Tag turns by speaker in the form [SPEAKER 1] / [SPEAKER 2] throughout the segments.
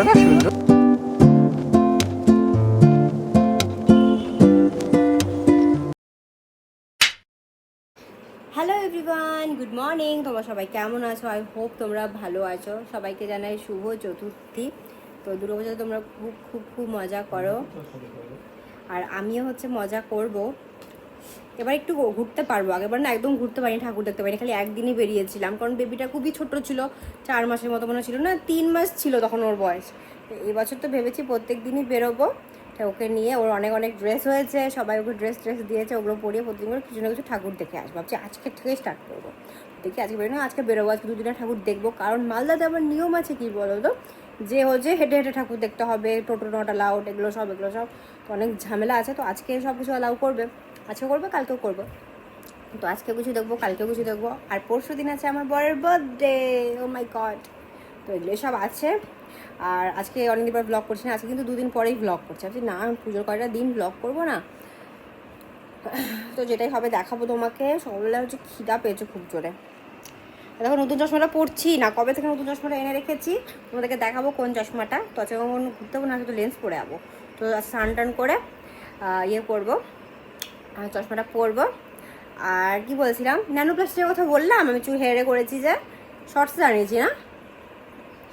[SPEAKER 1] Hello everyone good morning তোমরা সবাই কেমন আছো? আই হোপ তোমরা ভালো আছো। সবাইকে জানাই শুভ চতুর্থী। তো দুর্গাপূজাতে তোমরা খুব খুব খুব মজা করো। আর আমিও হচ্ছে মজা করব। এবার একটু ঘুরতে পারব। আগেবার না একদম ঘুরতে পারিনি, ঠাকুর দেখতে পারিনি, খালি একদিনই বেরিয়েছিলাম। কারণ বেবিটা খুবই ছোট ছিল, চার মাসের মতো মনে ছিল না, তিন মাস ছিল তখন ওর বয়স। এবছর তো ভেবেছি প্রত্যেক দিনই বেরোবো। ওকে নিয়ে ওর অনেক অনেক ড্রেস হয়েছে, সবাই ওকে ড্রেস ট্রেস দিয়েছে, ওগুলো পরিয়ে প্রতিদিন করে কিছু না কিছু ঠাকুর দেখে আসব। ভাবছি আজকে থেকেই স্টার্ট করব। দেখি আজকে বেরোনো আজকে বেরোবো, আজকে দুদিনের ঠাকুর দেখব। কারণ মালদাতে আবার নিয়ম আছে কি বলো তো যে হচ্ছে হেঁটে হেঁটে ঠাকুর দেখতে হবে, টোটো নট অ্যালাউড এগুলো সব এগুলো সব। অনেক ঝামেলা আছে, তো আজকে সব কিছু অ্যালাউ করবে। আজকে করব, কালকেও করব। তো আজকে কিছু দেখব, কালকেও কিছু দেখব। আর পরশু দিন আছে আমার বরের বার্থডে ও মাই গড তো এগুলো সব আছে। আর আজকে অনেকদিন পর ব্লগ করছি না, আজকে কিন্তু দুদিন পরেই ব্লগ করছি। ভাবছি, না, আমি পুজোর কয়টা দিন ব্লগ করব না? তো যেটাই হবে, দেখাবো তোমাকে। সকালবেলা হচ্ছে খিদা পেয়েছে খুব জোরে। দেখো, নতুন চশমাটা পরছি না। কবে থেকে নতুন চশমাটা এনে রেখেছি, তোমাদেরকে দেখাবো কোন চশমাটা। তো আজকে আমার ঘুরতে না শুধু লেন্স পরে যাব। তো স্নান টান করে ইয়ে করব। চশমাটা পরবো। আর কি বলছিলাম? ন্যানো প্লাস্টিকের কথা বললাম, আমি চুল হেয়ারে করেছি যে শর্টসে জানিয়েছি না?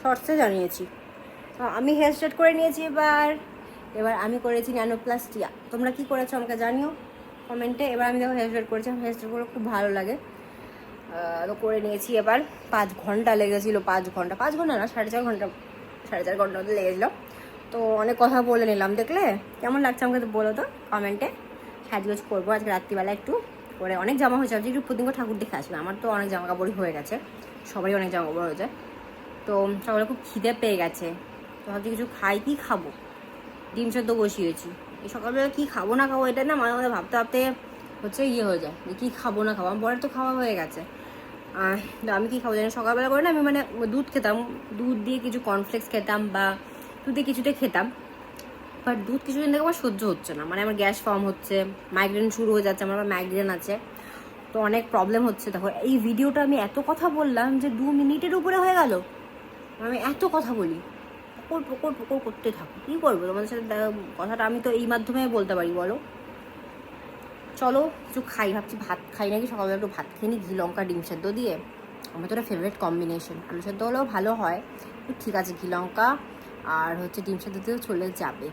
[SPEAKER 1] শর্টসে জানিয়েছি। আমি হেয়ার স্ট্রেট করে নিয়েছি এবার। এবার আমি করেছি ন্যানো প্লাস্টিয়া তোমরা কি করেছ আমাকে জানিও কমেন্টে এবার আমি দেখো হেয়ার স্ট্রেট করেছি হেয়ার স্ট্রেট করে খুব ভালো লাগে। তো করে নিয়েছি এবার। পাঁচ ঘণ্টা লেগেছিলো, পাঁচ ঘণ্টা। পাঁচ ঘণ্টা না, সাড়ে চার ঘণ্টা, সাড়ে চার ঘণ্টা মতো লেগেছিলো। তো অনেক কথা বলে নিলাম, দেখলে? কেমন লাগছে আমাকে তো বলো তো কমেন্টে সাজগোজ করব আজকে রাত্রিবেলা একটু। করে অনেক জামা হয়েছে ভাবছি একটু প্রতিদিন করে ঠাকুর দেখে আসবে। আমার তো অনেক জামা কাপড়ই হয়ে গেছে। সবারই অনেক জামা কাপড় হয়েছে তো সকালে খুব খিদে পেয়ে গেছে। তো ভাবছি কিছু খাই, কি খাব? ডিম সেদ্ধ বসিয়েছি। এই সকালবেলা কী খাব না খাব এটা না মাঝে মাঝে ভাবতে ভাবতে হচ্ছে ইয়ে হয়ে যায় যে কী খাব না খাব। আমার তো খাওয়া হয়ে গেছে। আমি কী খাব জানি সকালবেলা করে না আমি মানে দুধ খেতাম। দুধ দিয়ে কিছু কর্নফ্লেক্স খেতাম বা দুধ দিয়ে কিছুটা খেতাম। বাট দুধ কিছুদিন থেকে আমার সহ্য হচ্ছে না। মানে আমার গ্যাস ফর্ম হচ্ছে মাইগ্রেন শুরু হয়ে যাচ্ছে, আমার মাইগ্রেন আছে। তো অনেক প্রবলেম হচ্ছে। দেখো, এই ভিডিওটা আমি এত কথা বললাম যে দু মিনিটের উপরে হয়ে গেল। আমি এত কথা বলি। পকর পকর পকর করতে থাকো। কী করব? তোমাদের সাথে কথাটা আমি তো এই মাধ্যমে বলতে পারি, বলো। চলো, কিছু খাই। ভাবছি ভাত খাই নাকি? সকালবেলা একটু ভাত খেয়ে নিই, ঘি, লঙ্কা, ডিম সেদ্ধ দিয়ে। আমার তো একটা ফেভারিট কম্বিনেশন আলু সেদ্ধ হলেও ভালো হয়। ঠিক আছে, ঘি, লঙ্কা, আর হচ্ছে ডিম সেদ্ধ দিয়েও চলে যাবে।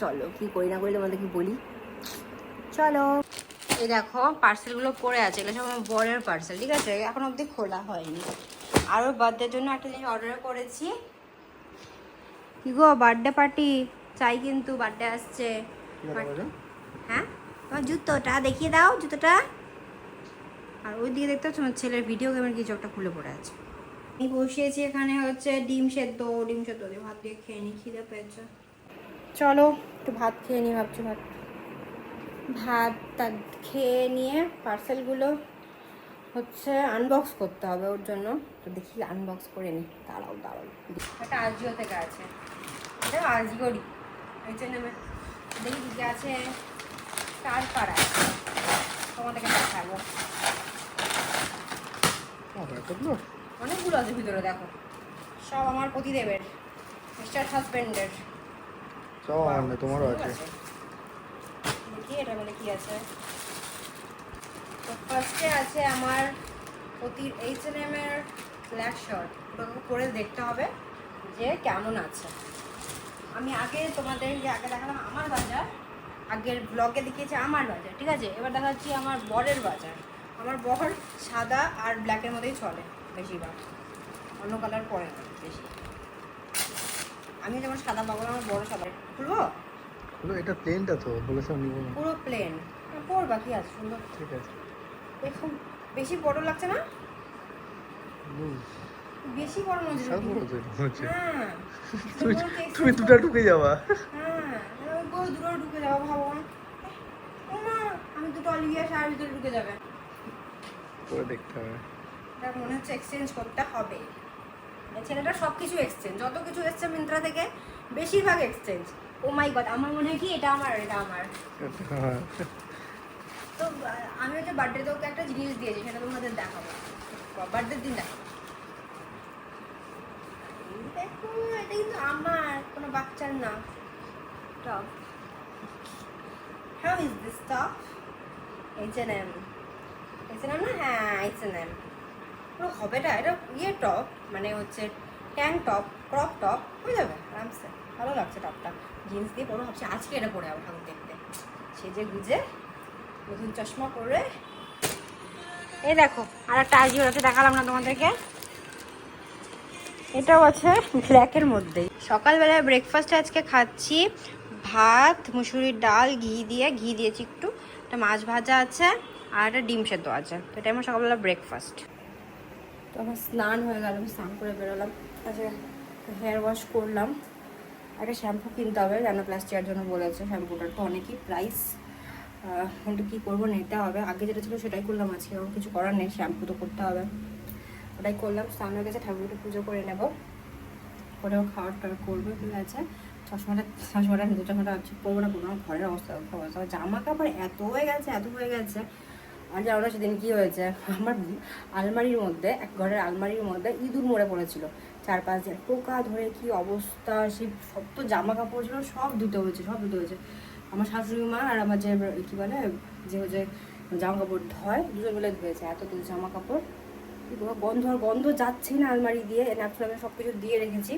[SPEAKER 1] চলো কি করি না করি তোমাদেরকে বলি? চলো। এই দেখো পার্সেলগুলো পড়ে আছে এগুলো সব আমার বরের পার্সেল ঠিক আছে? এখন অবধি খোলা হয়নি। আরও বার্থডের জন্য একটা জিনিস অর্ডার করেছি। কি গো বার্থডে পার্টি চাই কিন্তু বার্থডে আসছে। হ্যাঁ? তোমার জুতোটা দেখিয়ে দাও জুতোটা। আর ওই দিকে দেখতে পাচ্ছ আমার ছেলের ভিডিও গেমের কিছু একটা খুলে পড়ে আছে। আমি বসিয়েছি এখানে হচ্ছে ডিম সেদ্ধ ডিম সেদ্ধ দিয়ে ভাত দিয়ে খেয়ে নি খিদে পেয়েছে। চলো একটু ভাত খেয়ে নি ভাবছি ভাত। ভাত খেয়ে নিয়ে পার্সেলগুলো হচ্ছে আনবক্স করতে হবে ওর জন্য। তো দেখি আনবক্স করে নি দাঁড়াও দাঁড়াও। একটা আজিও থেকে আছে। এটা আজিওরই এই জন্য আমি দেখি কি কি আছে। কার আছে? তোমাদেরকে দেখাবো। অনেকগুলো আছে ভিতরে দেখো। সব আমার প্রতিদেবের মিস্টার হাজবেন্ডের
[SPEAKER 2] আছে।
[SPEAKER 1] দেখি তো ফার্স্টে আছে আমার প্রতি দেখতে হবে যে কেমন আছে। আমি আগে আমার বাজার, আগের দেখিয়েছি আমার বাজার, ঠিক আছে? এবার দেখাচ্ছি আমার বরের বাজার। আমার বর সাদা আর ব্ল্যাকের মধ্যেই চলে, বেশিরভাগ। অন্য কালার পরে না, বেশি। আমি যেমন সাদা পাবো আমার বড় সাদা। খুলবো?
[SPEAKER 2] বলো এটা প্লেনটা তো বলেছে আমি
[SPEAKER 1] পুরো প্লেন পর বাকি আছে? সুন্দর।
[SPEAKER 2] ঠিক আছে।
[SPEAKER 1] দেখুন বেশি বড় লাগছে না? বেশি বড়
[SPEAKER 2] মনে হচ্ছে।
[SPEAKER 1] হ্যাঁ।
[SPEAKER 2] তুমি দুটা ঢুকে যাবা।
[SPEAKER 1] হ্যাঁ। ওই বড় দুটো ঢুকে যাব ভাবো মা আমি দুটো অলিভিয়া শাড়ির ভিতরে ঢুকে যাবে।
[SPEAKER 2] পরে দেখতে হবে।
[SPEAKER 1] মনে হচ্ছে এক্সচেঞ্জ করতে হবে। ছেলেটা সব কিছু এক্সচেঞ্জ যত কিছু এসছে মিন্ত্রা থেকে বেশিরভাগ এক্সচেঞ্জ ও মাই গড আমার মনে হয় কি এটা আমার এটা আমার।
[SPEAKER 2] হ্যাঁ
[SPEAKER 1] তো আমি হচ্ছে বার্থডেতে ওকে একটা জিনিস দিয়েছি সেটা তোমাদের দেখাবো। বার্থডের দিন দেখাবো এটা কিন্তু আমার কোনো বাচ্চার না। Top how is this top H N M H N M না? হ্যাঁ এইচ এন এম হবে না এটা ইয়ে টপ মানে হচ্ছে ট্যাঙ্ক টপ ক্রপ টপ হয়ে যাবে, আরামসে। ভালো লাগছে টপটা জিন্স দিয়ে পরো ভাবছি আজকে এটা পরে যাব ঠাকুর দেখতে। সেজে গুজে নতুন চশমা পরে। এই দেখো আর একটা আইজি ওটাতে দেখালাম না তোমাদেরকে। এটাও আছে ব্ল্যাকের মধ্যেই। সকালবেলায় ব্রেকফাস্টে আজকে খাচ্ছি ভাত, মুসুরির ডাল, ঘি দিয়ে। ঘি দিয়েছি একটু, একটা মাছ ভাজা আছে, আর একটা ডিম সেদ্ধ আছে। তো এটা আমার সকালবেলা ব্রেকফাস্ট তো আমার স্নান হয়ে গেল, আমি স্নান করে বেরোলাম। আচ্ছা হেয়ার ওয়াশ করলাম। একটা শ্যাম্পু কিনতে হবে প্লাস্টিকের জন্য বলেছে শ্যাম্পুটার তো অনেকই প্রাইস কিন্তু কী করব, নিতে হবে। আগে যেটা ছিল সেটাই করলাম, আজকে আমার কিছু করার নেই শ্যাম্পু তো করতে হবে। ওটাই করলাম, স্নান হয়ে গেছে, ঠাকুরকে পুজো করে নেব। করেও খাওয়ার টাওয়ার করব, ঠিক আছে। চশমাটা চশমাটা দু চশমাটা করব না কোনো ঘরের অবস্থা অবস্থা। জামা কাপড় এত হয়ে গেছে, এত হয়ে গেছে। জানো না সেদিন কী হয়েছে? আমার আলমারির মধ্যে, এক ঘরের আলমারির মধ্যে ইঁদুর মরে পড়েছিল। চার পাঁচ দিন পোকা ধরে কি অবস্থা, সেই সব তো জামা কাপড় ছিল, সব ধুতে হয়েছে, সব ধুতে হয়েছে। আমার শাশুড়ি মা আর আমার যে কী বলে, যে হচ্ছে জামা কাপড় ধয়, দুজন মিলে ধুয়েছে, এত তো জামা কাপড় কি গন্ধ, আর গন্ধ যাচ্ছে না আলমারি দিয়ে ন্যাপথ্রামে সব কিছু দিয়ে রেখেছি।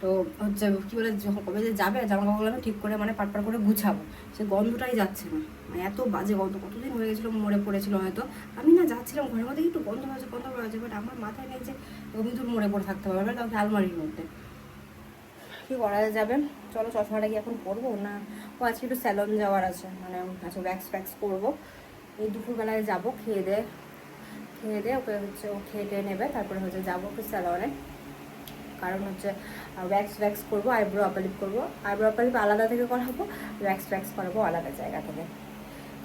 [SPEAKER 1] তো হচ্ছে, কী বলে, যখন কবে যে যাবে জামা কাপড়গুলো আমি ঠিক করে মানে পাট পাট করে গুছাবো, সে গন্ধটাই যাচ্ছে না। এত বাজে গন্ধ, কতদিন হয়ে গেছিল মরে পড়েছিল হয়তো। আমি না যাচ্ছিলাম ঘরের মধ্যে, একটু গন্ধ হয়েছে গন্ধ হয়েছে বাট আমার মাথায় নেই যে রবীন্দ্র মরে পড়ে থাকতে পারবে কাউকে আলমারির মধ্যে। কী করা যাবে? চলো চশমাটা কি এখন পরবো না? ও আজকে একটু স্যালন যাওয়ার আছে মানে আচ্ছা ওয়্যাক্স ফ্যাক্স করব। এই দুপুরবেলায় যাব খেয়ে দে খেয়ে দে ওকে হচ্ছে ও খেয়ে টেয়ে নেবে, তারপরে হচ্ছে যাব একটু স্যালনে কারণ হচ্ছে ওয়্যাক্স ওয়্যাক্স করব আইব্রো আপালিপ করব। আইব্রো আপালিপ আলাদা থেকে করাবো ওয়্যাক্স ওয়্যাক্স করাবো আলাদা জায়গা থেকে।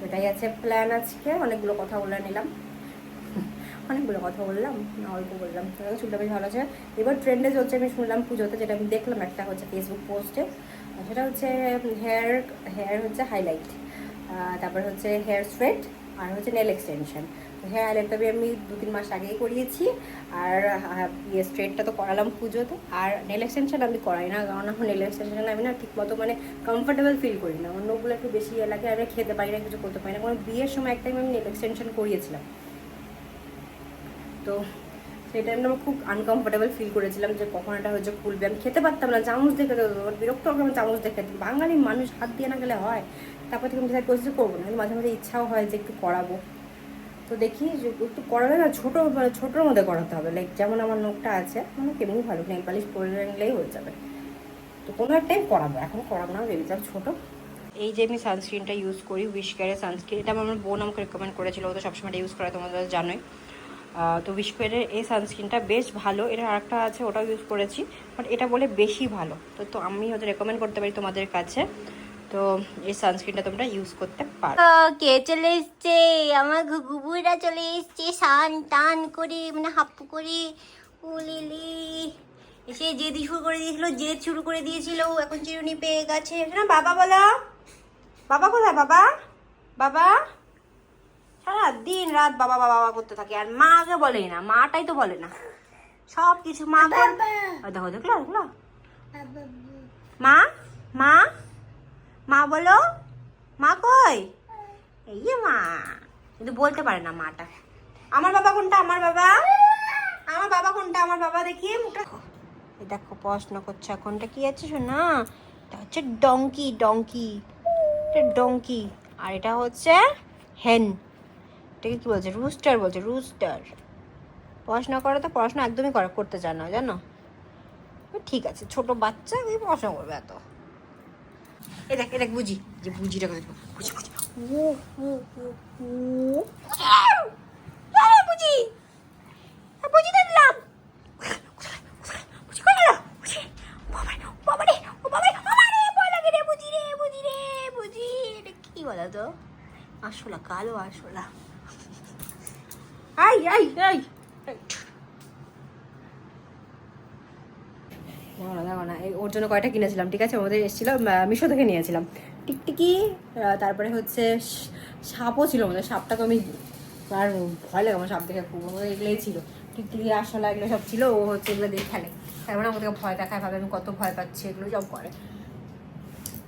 [SPEAKER 1] এটাই আছে প্ল্যান আজকে। অনেকগুলো কথা বলে নিলাম। অনেকগুলো কথা বললাম অল্প বললাম। চুলটা বেশ ভালো আছে। এবার ট্রেন্ডে চলছে আমি শুনলাম পুজোতে যেটা আমি দেখলাম, একটা হচ্ছে ফেসবুক পোস্টে সেটা হচ্ছে হেয়ার হেয়ার হচ্ছে হাইলাইট তারপর হচ্ছে হেয়ার স্ট্রেট আর হচ্ছে নেল এক্সটেনশন হেয়ার হাইলাইটটা আমি দু তিন মাস আগেই করিয়েছি। আর ইয়ে স্ট্রেটটা তো করালাম পুজোতে। আর নেল এক্সটেনশন আমি করাই না, কারণ এখন নেল এক্সটেনশন আমি না ঠিক মতো মানে কমফোর্টেবল ফিল করি না। অন্যগুলো একটু বেশি ইয়ে লাগে, আমি খেতে পারি না, কিছু করতে পারি না। কারণ বিয়ের সময় একটা আমি নেল এক্সটেনশন করিয়েছিলাম। তো সেই টাইমটা আমি খুব আনকমফোর্টেবল ফিল করেছিলাম যে কখন এটা হচ্ছে খুলবে। আমি খেতে পারতাম না, চামচ দেখে আমার বিরক্ত হবে আমি চামচ দেখে বাঙালি মানুষ হাত দিয়ে না গেলে হয়। তারপর থেকে আমি ডিসাইড করছি করব না। মাঝে মাঝে ইচ্ছাও হয় যে একটু করাবো। তো দেখি যে একটু করালে না ছোটো মানে ছোটোর মধ্যে করাতে হবে। লাইক যেমন আমার নোখটা আছে মানে কেমনি ভালো নেল পালিশ করে নিলেই হয়ে যাবে। তো কোনো একটাই করাবো, এখন করাবো না বেবি যাক ছোটো। এই যে আমি সানস্ক্রিনটা ইউজ করি উইশ কেয়ারের সানস্ক্রিন এটা আমার বোন আমাকে রেকমেন্ড করেছিল, ও তো সবসময় ইউজ করে তোমাদের জানোই। তো উইশ কেয়ারের এই সানস্ক্রিনটা বেশ ভালো এটা আরেকটা আছে, ওটাও ইউজ করেছি বাট এটা বলে বেশি ভালো। তো তো আমি হয়তো রেকমেন্ড করতে পারি তোমাদের কাছে। তো এই সানস্ক্রিনটা তোমরা ইউজ করতে পারো।
[SPEAKER 3] কে চলে এসছে? আমার ঘুঘুবুরা চলে এসছে। সান টান করে মানে হাপ্পু করে। উলিলি এসে জেদি শুরু করে দিয়েছিল জেদ শুরু করে দিয়েছিল। এখন চিরুনি পেয়ে গেছে। না বাবা বলো।
[SPEAKER 1] বাবা কোথায় বাবা? বাবা? সারা দিন রাত বাবা বাবা বাবা করতে থাকে। আর মাকে বলেই না। মাটাই তো বলে না। সব কিছু মা দেখো দেখল দেখল। মা? মা? মা বলো, মা কই? এই মা, কিন্তু বলতে পারে না মাটা। আমার বাবা কোনটা? আমার বাবা? আমার বাবা কোনটা? আমার বাবা দেখি, মুখটা দেখো পড়াশোনা করছে এখনটা কি আছে শোনা? এটা হচ্ছে ডঙ্কি ডঙ্কি এটা ডঙ্কি আর এটা হচ্ছে হেন এটাকে কি বলছে? রুস্টার বলছে রুস্টার পড়াশোনা করে তো পড়াশোনা একদমই করে, করতে চায় না, জানো? ঠিক আছে, ছোট বাচ্চা, ওই পড়াশোনা করবে এত। এ দেখ বুঝি। যে বুঝিটা কথা ও আরে বুঝি। বুঝি দেখলাম। বুঝি বুঝি। এটা তো আসলা কালো আসলা আই আই আই দেখো না দেখো না এই ওর জন্য কয়টা কিনেছিলাম, ঠিক আছে? আমাদের এসেছিল মিশো থেকে নিয়েছিলাম। টিকটিকি তারপরে হচ্ছে সাপও ছিল আমাদের সাপটা তো আমি আর ভয় লাগে আমার সাপ দেখে, খুব এগুলোই ছিল। টিকটিকি আসলা এগুলো সব ছিল, ও হচ্ছে এগুলো দিয়ে খেলে। তারপরে আমাকে ভয় দেখায়, ভাবে আমি কত ভয় পাচ্ছি, এগুলো সব করে।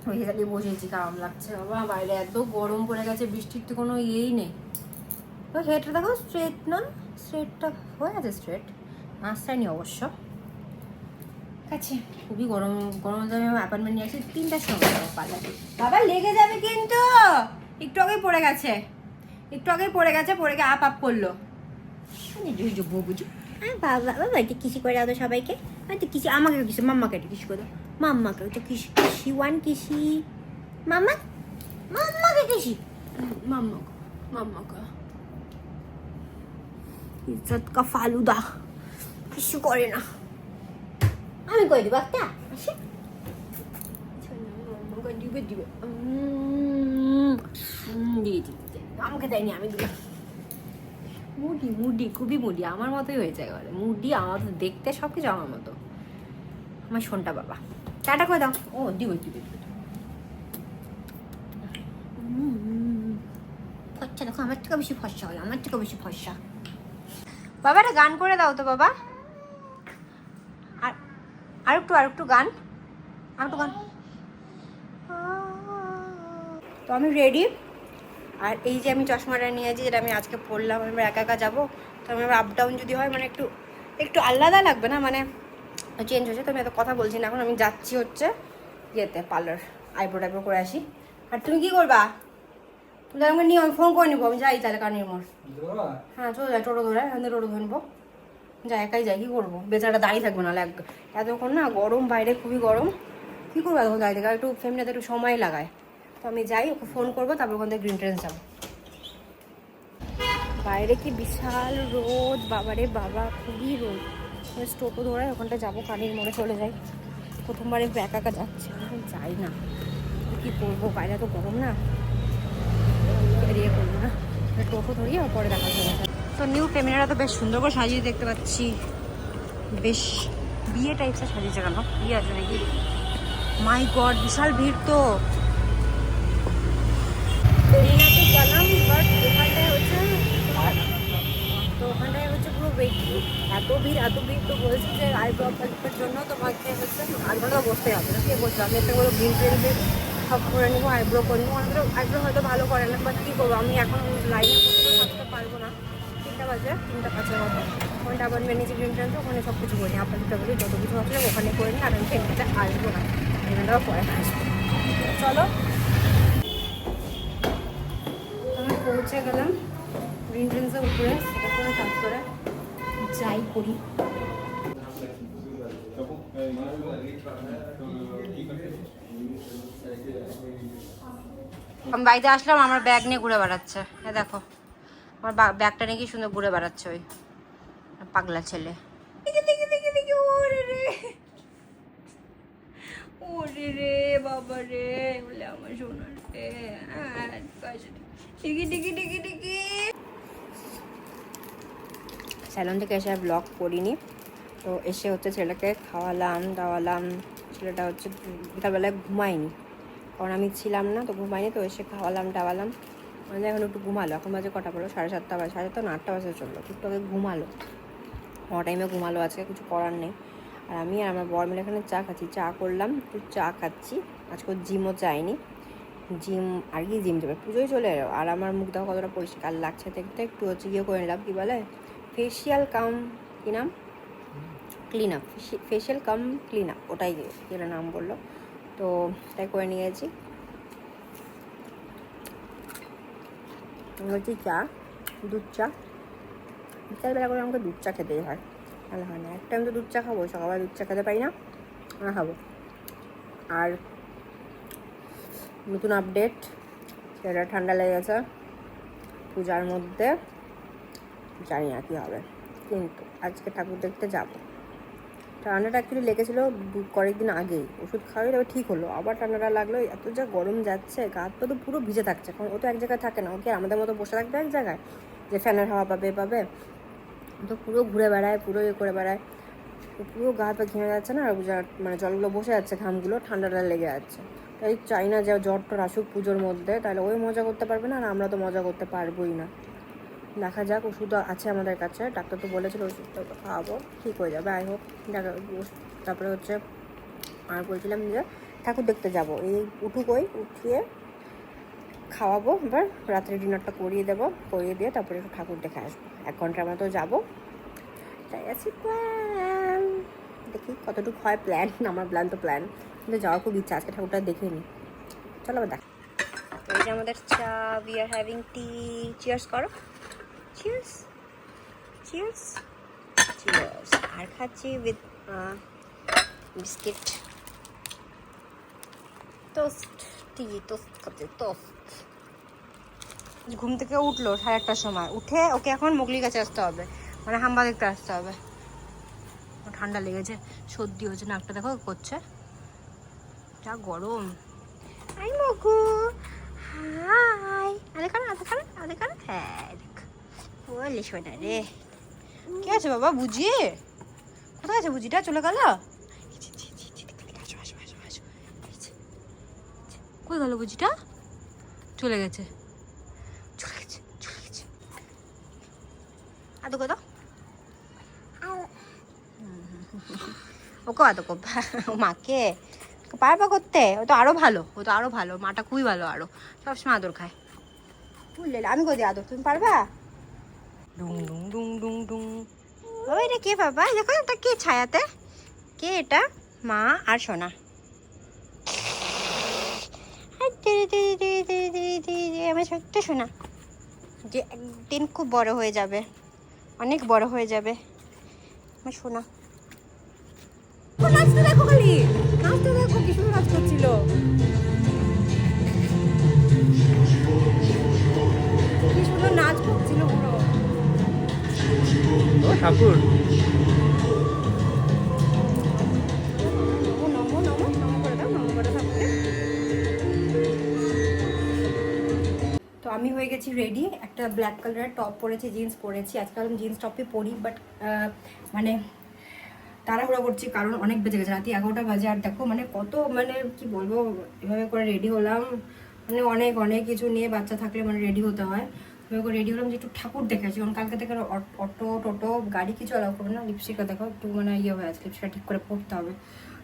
[SPEAKER 1] ওই হিসাবে বসেছি কারণ লাগছে। বাবা, বাইরে এত গরম পড়ে গেছে, বৃষ্টির তো কোনো ইয়েই নেই। তো হেডটা দেখো স্ট্রেট না? স্ট্রেটটা হয়ে আছে স্ট্রেট আসছায়নি অবশ্য। ঠিক আছে খুবই গরম গরম আমি অ্যাপার্টমেন্ট নিয়ে আসছি তিনটার সময় যাব পার্লারে বাবা লেগে যাবে কিন্তু! একটু আগেই পড়ে গেছে। একটু আগেই পড়ে গেছে পড়ে গিয়ে আপ আপ করল। বুঝু। বুঝু বাবা বাবা এটা কিসি করে দাও তো সবাইকে? কিসি আমাকে কিসি মাম্মাকে একটা কিসি করে দাও। মাম্মাকে তো কিসি কিসি ওয়ান কিসি। মাম্মা মাম্মাকে কিসি? মাম্মা মাম্মাকে। ইজ্জত কা ফালুদা। কিছু করে না। আমি করে দিব একটা? আসে। দিবে দিবে দিয়ে দিবে আমাকে দেয়নি আমি দিলাম মুডি মুডি খুবই মুডি। আমার মতোই হয়ে যায় বলে মুডি আমার তো দেখতে সব কিছু আমার মতো। আমার শোনটা বাবা। টাটা করে দাও? ও দিবে দিবে দিবে। ফর্সা দেখো আমার থেকে বেশি ফর্সা হয় আমার থেকে বেশি ফর্সা বাবা একটা গান করে দাও তো বাবা। আর একটু আর একটু গান। আর একটু গান। তো আমি রেডি আর এই যে আমি চশমাটা নিয়েছি যেটা আমি আজকে পরলাম আমি একা একা যাব। তো আমার আপ ডাউন যদি হয় মানে একটু একটু আলাদা লাগবে না? মানে চেঞ্জ হয়েছে তো আমি এত কথা বলছি না। এখন আমি যাচ্ছি হচ্ছে ইয়েতে পার্লার আইব্রো টাইব্রো করে আসি। আর তুমি কি করবা? তুমি আমাকে নিয়ে আমি ফোন করে নিবো। আমি যাই তাহলে কানির মোড়। হ্যাঁ চলে যাই টোটো ধরে এখান থেকে টোটো ধরে যাই একাই যাই কী করব? বেচারা দাঁড়িয়ে থাকবে না এক এতক্ষণ না গরম, বাইরে খুবই গরম। কী করব এতক্ষণ দাঁড়িয়ে থাকে? একটু ফ্যামিলিতে একটু সময় লাগায়। তো আমি যাই, ওকে ফোন করব, তারপর ওখান থেকে গ্রিন ট্রেন যাব। বাইরে কি বিশাল রোদ, বাবারে বাবা, খুবই রোদ। স্টোপও ধরে ওখানটা যাব, কানির মোড়ে চলে যাই। প্রথমবার একা একা যাচ্ছে যাই না। কী করব? বাইরে তো গরম না। বেরিয়ে করব না। টোটো ধরিয়ে পরে দেখা যাবে তো নিউ ফেমিনারা তো বেশ সুন্দর করে সাজিয়ে দেখতে পাচ্ছি। বেশ বিয়ে টাইপসের সাজিয়েছে কেন? বিয়ে আছে নাকি? মাই গড বিশাল ভিড় তো। তো ওখানটায় হচ্ছে পুরো বেশি এত ভিড় এত ভিড় তো বলছি যে আইব্রো হেল্পের জন্য তোমাকে হচ্ছে আধ ঘণ্টা বসতে হবে না। কে বলছো আমি একটা বলো গ্রিন ট্রেন সব করে নেব আইব্রো করে নেব। আমাদের আইব্রো হয়তো ভালো করে না বাট কী করব? আমি এখন লাইনে থাকতে পারব না। বাজে, তিনটা পাঁচের মতো। ওখানটা আবার মেনেজি গ্রিন ট্রেন তো ওখানে সব কিছু করি। আপনাদেরটা বলি, যত কিছু আছে ওখানে করে নিই আর আমি ফেমিলিতে আসব না। ফেমিলিটাও পরে আসব। চলো। আমি পৌঁছে গেলাম গ্রিন ট্রেন্সের উপরে, সেটা কাজ করে যাই করি। আমি বাড়িতে আসলাম, আমার ব্যাগ নিয়ে ঘুরে বেড়াচ্ছে। এ দেখো। আমার বা- ব্যাগটা নিয়ে কি সুন্দর ঘুরে বেড়াচ্ছে ওই পাগলা ছেলে। ওরে রে। ওরে রে বাবা রে বলে আমার সোনা রে। আহ, টিকি টিকি টিকি টিকি স্যালন থেকে এসে ব্লগ করিনি। তো এসে হচ্ছে ছেলেকে খাওয়ালাম দাওয়ালাম। ছেলেটা হচ্ছে বিকালবেলায় ঘুমায়নি। কারণ আমি ছিলাম না তো ঘুমাইনি তো এসে খাওয়ালাম টাওয়ালাম মানে এখন একটু ঘুমালো। এখন বাজে কটা পড়ল? সাড়ে সাতটা বাজে, সাড়ে সাতটা না আটটা বাজে চলল। একটু আগে ঘুমালো। ও টাইমে ঘুমালো আজকে, কিছু করার নেই। আর আমি আর আমার বর মিলে এখানে চা খাচ্ছি। চা করলাম একটু চা খাচ্ছি। আজকে জিমও যায়নি। জিম আর কি জিম যাবে? পুজোয় চলে এলো। আর আমার মুখ দেখো কতটা পরিষ্কার। লাগছে দেখতে একটু হচ্ছে গিয়ে করে নিলাম, কী বলে? ফেসিয়াল কাম কী নাম? Clean up facial cum clean up ওটাই যেটা নাম বলল। তো তাই করে নিয়েছি বলছি চা, দুধ চা। বিকালবেলা করে আমাকে দুধ চা খেতেই হয়। তাহলে হয় না, একটা আমি তো দুধ চা খাব, সকালবেলা দুধ চা খেতে পারি না না খাব। আর নতুন আপডেট সেটা ঠান্ডা লেগেছে পূজার মধ্যে, জানি না কী হবে। কিন্তু আজকে ঠাকুর দেখতে যাব। ঠান্ডাটা অ্যাকচুয়ালি লেগেছিলো কয়েকদিন আগেই। ওষুধ খাওয়াই তবে ঠিক হলো। আবার ঠান্ডাটা লাগল, এত যা গরম যাচ্ছে, গা হাত পা তো পুরো ভিজে থাকছে। কারণ ও তো এক জায়গায় থাকে না ওকে আমাদের মতো বসে থাকবে এক জায়গায়? যে ফ্যানের হাওয়া পাবে পাবে। তো পুরো ঘুরে বেড়ায়, পুরো ইয়ে করে বেড়ায়। পুরো গা হাত ঘেমে যাচ্ছে না মানে জলগুলো বসে যাচ্ছে ঘামগুলো, ঠান্ডাটা লেগে যাচ্ছে। তাই চাই না যে জ্বর টর আসুক পুজোর মধ্যে, তাহলে ওই মজা করতে পারবে না, আর আমরা তো মজা করতে পারবোই না। দেখা যাক, ওষুধ আছে আমাদের কাছে। ডাক্তার তো বলেছিল ওষুধটা খাওয়াবো, ঠিক হয়ে যাবে। আই হোক তারপরে হচ্ছে আর বলছিলাম যে ঠাকুর দেখতে যাব। এই উঠুকই উঠিয়ে খাওয়াবো, এবার রাত্রে ডিনারটা করিয়ে দেবো, করিয়ে দিয়ে তারপরে একটু ঠাকুর দেখে আসব। এক ঘণ্টার মতো যাব। তাই আছে প্ল্যান দেখি কতটুকু হয় প্ল্যান আমার প্ল্যান তো প্ল্যান কিন্তু যাওয়ার খুব ইচ্ছা, আজকে ঠাকুরটা দেখে নি চলো আবার দেখ। আমাদের চা we are having tea cheers করো। চিয়ার্স চিয়ার্স চিয়ার্স আর খাচ্ছি with biscuit toast tea toast খাচ্ছে টোস্ট ঘুম থেকে উঠল সাড়ে আটটার সময়। উঠে ওকে এখন মুগলির কাছে আসতে হবে। মানে হাম্বা দেখতে আসতে হবে। ঠান্ডা লেগেছে। সর্দি হচ্ছে নাকটা দেখো করছে। যা গরম। আই মগু। হাই। আরে কারণ আধে কারণ আধে কারণ হ্যাঁ বলে শোনা রে। কে আছে বাবা বুঝি? কোথায় আছে বুঝিটা? চলে গেল? কই গেল বুঝিটা? চলে গেছে। চলে গেছে চলে গেছে। আদো কত? ওকে আদো কো মাকে? পারবা করতে? ও তো আরও ভালো ও তো আরও ভালো মাটা খুবই ভালো আরও। সবসময় আদর খায়। বুঝলে আমি কদি আদর? তুমি পারবা? ডুং ডুং ডুং ডুং ডুং ও, এটা কে বাবা? দেখো, এটা কে ছায়াতে? কে এটা? মা আর সোনা। আমার ছোট্ট সোনা। যে একদিন খুব বড় হয়ে যাবে। অনেক বড় হয়ে যাবে। আমার সোনা। নাচতে দেখো খালি। নাচতে দেখো, কি সুন্দর নাচ করছিল।
[SPEAKER 2] ঠাকুর।
[SPEAKER 1] তো আমি হয়ে গেছি রেডি একটা ব্ল্যাক কালারের টপ পরেছি জিন্স পরেছি। আজকাল আমি জিন্স টপই পরি বাট মানে তাড়াহুড়া করছি, কারণ অনেক বেজে গেছে। রাতে এগারোটা বাজে, আর দেখো মানে কত মানে কি বলব, এভাবে করে রেডি হলাম। মানে অনেক অনেক কিছু নিয়ে বাচ্চা থাকলে মানে রেডি হতে হয়। করে রেডি হলাম যে একটু ঠাকুর দেখেছি, কারণ কালকে থেকে অটো, টোটো, গাড়ি কিছু অ্যালাউ করবে না লিপস্টিকটা দেখো, একটু মানে ইয়ে হয়ে আছে লিপস্টিকটা ঠিক করে পড়তে হবে।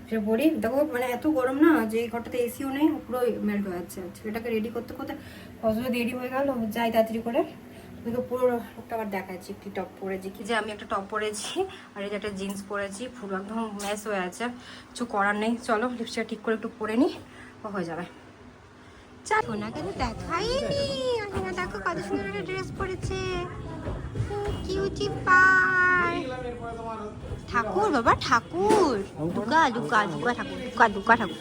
[SPEAKER 1] সে পড়ি দেখো মানে এত গরম না যে ঘরটাতে এসিও নেই পুরো মেল্ট হয়ে যাচ্ছে ছেলেটাকে রেডি করতে করতে কত দেরি হয়ে গেল, যাই তাড়াতাড়ি করে। তোকে পুরো লোকটা আবার দেখাচ্ছি, একটি টপ পরেছি। কি যে আমি একটা টপ পরেছি, আর এই যে একটা জিন্স পরেছি, পুরো একদম ম্যাচ হয়ে আছে, কিছু করার নেই। চলো লিপস্টিকটা ঠিক করে একটু পরে নিই হয়ে যাবে। দেখাইনি। সুন্দর ড্রেস পরেছে। ঠাকুর বাবা, ঠাকুর। দুর্গা দুর্গা দুর্গা ঠাকুর, দুর্গা দুর্গা ঠাকুর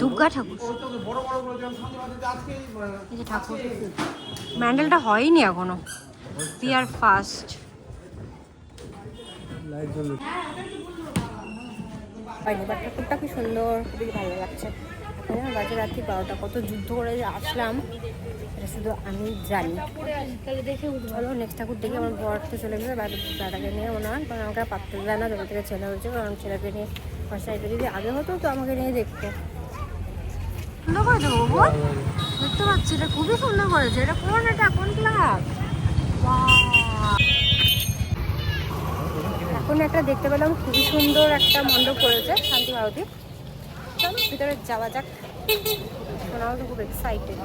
[SPEAKER 1] দুর্গা ঠাকুর। ঠাকুর। ম্যান্ডেলটা হয়নি এখনও। উই আর বাট ঠাকুরটা কি সুন্দর, খুবই ভালো লাগছে। এখন বাজে রাত্রি বারোটা। কত যুদ্ধ করে যে আসলাম এটা শুধু আমি জানি। ভালো নেক্সট ঠাকুর দেখে আমার বর তো চলে বাড়ির দাদাকে নিয়ে হয় কারণ আমাকে পাত্তা দেয় না যবে থেকে ছেলে হয়েছে কারণ ছেলেকে নিয়ে ফার্স্ট সাইডে যদি আগে হতো তো আমাকে নিয়ে দেখতো। সুন্দর দেখতে পাচ্ছি এটা খুবই সুন্দর করেছে এটা কোন এটা কোন ক্লাব? এখন একটা দেখতে পেলাম খুবই সুন্দর একটা মণ্ডপ করেছে শান্তি ভারতী চলো ভিতরে যাওয়া যাক। শোনাও তো খুব এক্সাইটেড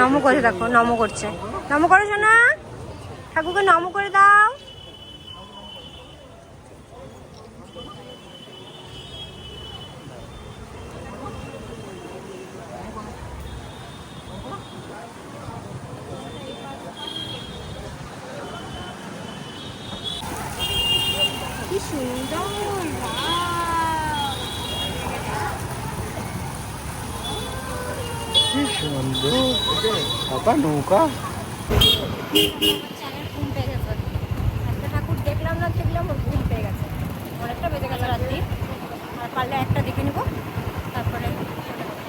[SPEAKER 1] নম করে দেখো নম করছে। নম করেছ না ঠাকুরকে নম করে দাও। কি সুন্দর wow!
[SPEAKER 2] কি সুন্দর বাবা নৌকা
[SPEAKER 1] গেছে ঠাকুর দেখলাম না দেখলাম ঘুম পেয়ে গেছে অনেকটা বেজে গেল রাত্রি আর পারলে একটা দেখে নেব তারপরে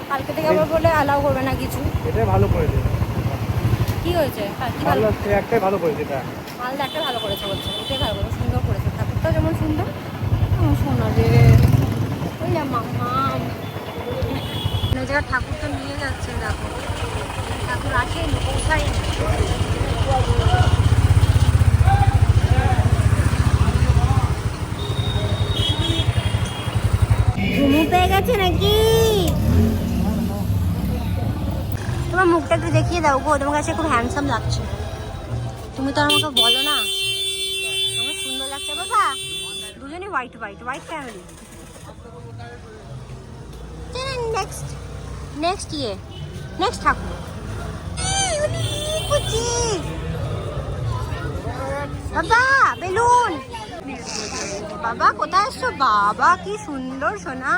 [SPEAKER 1] কালকে থেকে আবার বলে অ্যালাউ করবে না কিছু
[SPEAKER 2] ভালো করেছে
[SPEAKER 1] কি হয়েছে
[SPEAKER 2] একটাই ভালো করেছে এটা
[SPEAKER 1] একটা ভালো করেছে বলছে ভালো সুন্দর করেছে ঠাকুরটা যেমন সুন্দর তেমন সোনা রে ওই না মামা জায়গায় ঠাকুর তো নিয়ে যাচ্ছে, দেখো। ঠাকুর আসেনি, পৌঁছায়নি। ঘুমু পেয়ে গেছে নাকি? তোমার মুখটা একটু দেখিয়ে দাও গো, তোমার কাছে খুব হ্যান্ডসাম লাগছে। তুমি তো আমাকে বলো না। আমার সুন্দর লাগছে, বাবা। দুজনে white white white family next next ইয়ে নেক্সট ঠাকুর। বাবা বেলুন। বাবা কোথায় আসছো বাবা কি সুন্দর সোনা।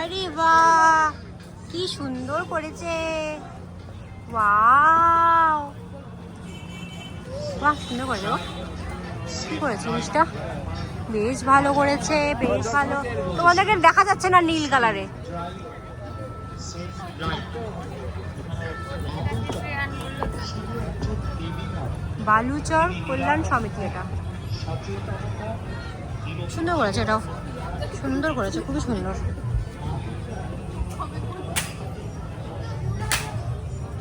[SPEAKER 1] আরে বাহ কি সুন্দর করেছে। ওয়াও। বাহ সুন্দর করেছে কি করেছে জিনিসটা? বেশ ভালো করেছে বেশ ভালো। তোমাদেরকে দেখা যাচ্ছে না নীল কালারে। বালুচর কল্যাণ সমিতি এটা। সুন্দর করেছে এটাও। সুন্দর করেছে, খুবই সুন্দর।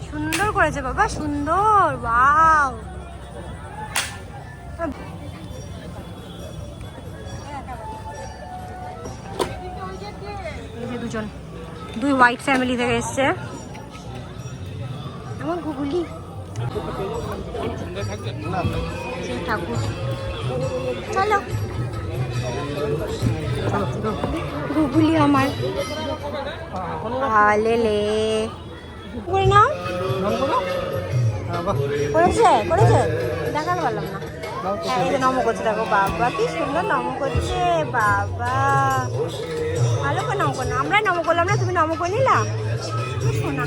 [SPEAKER 1] সুন্দর করেছে বাবা, সুন্দর, ওয়াও। এই যে দুজন। দুই হোয়াইট ফ্যামিলি থেকে এসছে। আমার গুগলি। ঠাকুর। চলো। গুগলি আমার। আলেলে করে নাও। করেছে? করেছে? দেখাতে পারলাম না। হ্যাঁ এই যে নম করছে, দেখো বাবা, কি সুন্দর নম করছে, বাবা। ভালো করে নম করলাম আমরাই নম করলাম না তুমি নম করে নিলা শোনা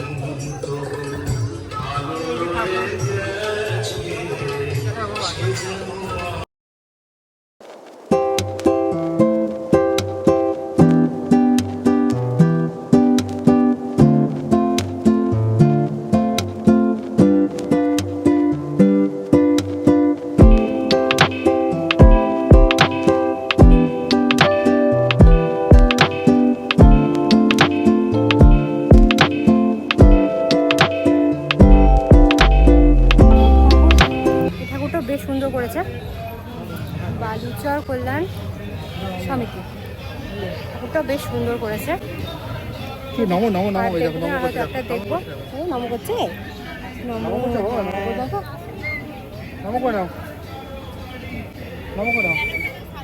[SPEAKER 2] নমো নমো নমো ওই দেখো নমো করছে
[SPEAKER 1] নম করছে নমো
[SPEAKER 2] করছে? নমো করে নমো করে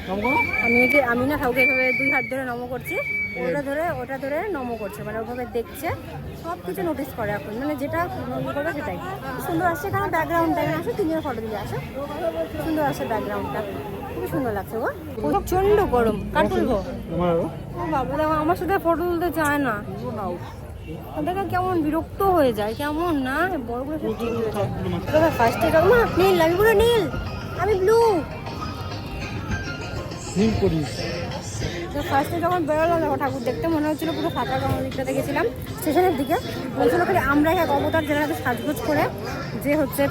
[SPEAKER 2] নমো করে
[SPEAKER 1] আমি যে আমি না কাউকে এভাবে দুই হাত ধরে নম করছি ওটা ধরে ওটা ধরে নম করছে মানে ওভাবে দেখছে সব কিছু নোটিস করে এখন মানে যেটা নম করবে সেটাই। সুন্দর আসছে এখানে ব্যাকগ্রাউন্ডটা আসো তিনজন ফটো দিলে আসো। সুন্দর আসছে ব্যাকগ্রাউন্ডটা খুবই সুন্দর লাগছে গো। প্রচণ্ড গরম। কার তুলবো? বাবা আমার সাথে ফটো তুলতে চায় না। ওদেরকে কেমন বিরক্ত হয়ে যায় কেমন না? বড় করে সব ঠিক হয়ে যায়। ফার্স্টে যাও না নীল আমি পুরো নীল। আমি ব্লু
[SPEAKER 2] নীল করিস
[SPEAKER 1] তো ফার্স্টে যখন বেরোলাম দেখো ঠাকুর দেখতে মনে হচ্ছিল পুরো ফাঁকা গাঁও দিকটাতে গেছিলাম স্টেশনের দিকে বলছিল খালি আমরাই এক অবতার যেখানে সাজগোজ করে যে হচ্ছে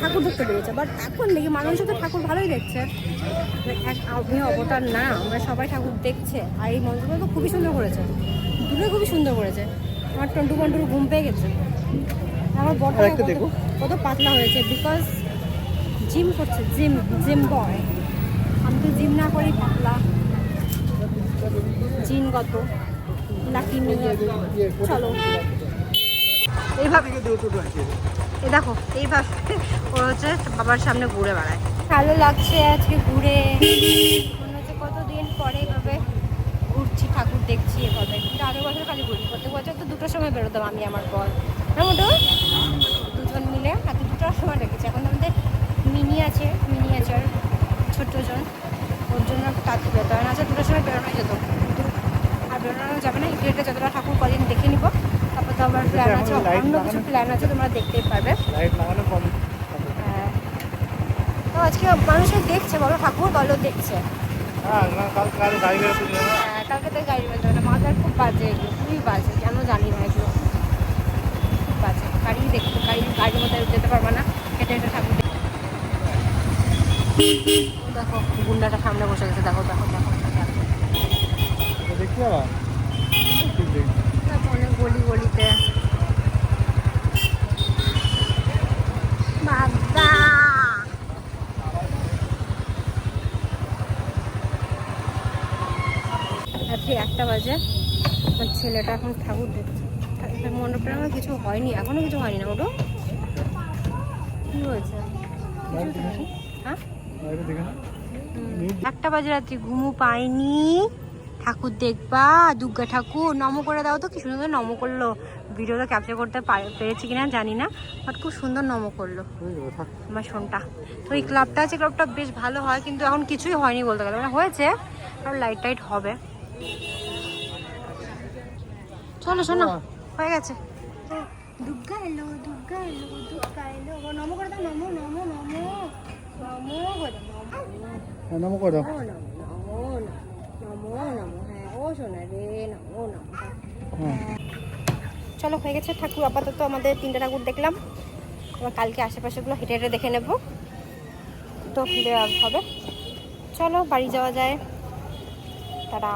[SPEAKER 1] ঠাকুর দেখতে পেরেছে বাট এখন দেখি মানুষ তো ঠাকুর ভালোই দেখছে। এক আমি অবতার না আমরা সবাই ঠাকুর দেখছে। আর এই মন্ত্রগুলো তো খুবই সুন্দর করেছে। দুটো খুবই সুন্দর করেছে। আমার টন্টু কন্টুর ঘুম পেয়ে গেছে। আমার বড়। কত পাতলা হয়েছে বিকজ জিম করছে জিম জিম বয় আমি তো জিম না করি পাতলা। জিনগত নিয়ে চলো। এইভাবে এই দেখো এইভাবে ও হচ্ছে বাবার সামনে ঘুরে বেড়ায়। ভালো লাগছে আজকে ঘুরে। মনে হচ্ছে কতদিন পরে এভাবে ঘুরছি ঠাকুর দেখছি এভাবে। কিন্তু আগের বছর খালি ঘুরি। প্রত্যেক বছর তো দুটোর সময় বেরোতাম আমি আমার না মোটো? দুজন মিলে হাতে দুটোর সময় রেখেছি। এখন আমাদের মিনি আছে মিনিয়েচার ছোট্ট জন। ওর জন্য তাড়াতাড়ি বেরোতে হয় না। আচ্ছা দুটোর সময় বেরোনো যেত। আর বেরোনো যাবে না একটু যতটা ঠাকুর কদিন দেখে নিব। তারপর তো আমার প্ল্যান আছে অন্য কিছু প্ল্যান আছে তোমরা দেখতেই পারবে। হ্যাঁ। তো আজকে মানুষও দেখছে বলো ঠাকুর বলো দেখছে।
[SPEAKER 2] হ্যাঁ
[SPEAKER 1] হ্যাঁ, কালকে তো গাড়ি বেরোতে হবে না মাথার খুব বাজে এগুলো খুবই বাজে কেন জানি না এগুলো। খুব বাজে গাড়ি দেখতে গাড়ি গাড়ির মধ্যে যেতে পারবে না হেঁটে হেঁটে ঠাকুর দেখো গুন্ডাটা সামনে বসে গেছে দেখো দেখো দেখো। অনেক গলি গলিতে। বাবা রাত্রি একটা বাজে। আমার ছেলেটা এখন ঠাকুর দেখছে। মণ্ডপটা আমার কিছু হয়নি এখনও কিছু হয়নি না ওটা কি হয়েছে? হ্যাঁ? একটা বাজে রাত্রি ঘুমু পাইনি। ঠাকুর দেখবা দুর্গা ঠাকুর নম করে দাও তো কি সুন্দর নম করল। ভিডিওটা ক্যাপচার করতে পারে- পেরেছি কিনা জানি না বাট খুব সুন্দর নম করল।
[SPEAKER 2] হয়ে
[SPEAKER 1] আমার শোনটা তো এই ক্লাবটা আছে ক্লাবটা বেশ ভালো হয় কিন্তু এখন কিছুই হয়নি বলতে গেলে। মানে হয়েছে আর লাইট টাইট হবে। চলো শোনো হয়ে গেছে। দুর্গা এলো দুর্গা এলো দুর্গা এলো। নম করে দাও নমো নমো নমো। নমো করে নমো।
[SPEAKER 2] হ্যাঁ নমো করে দাও।
[SPEAKER 1] নমো নমো হ্যাঁ ও রে নমো নমো।
[SPEAKER 2] হ্যাঁ
[SPEAKER 1] চলো হয়ে গেছে ঠাকুর আপাতত আমাদের তিনটা ঠাকুর দেখলাম। এবার কালকে আশেপাশেগুলো হেঁটে হেঁটে দেখে নেব। তো দেওয়া হবে। চলো বাড়ি যাওয়া যায়। তারা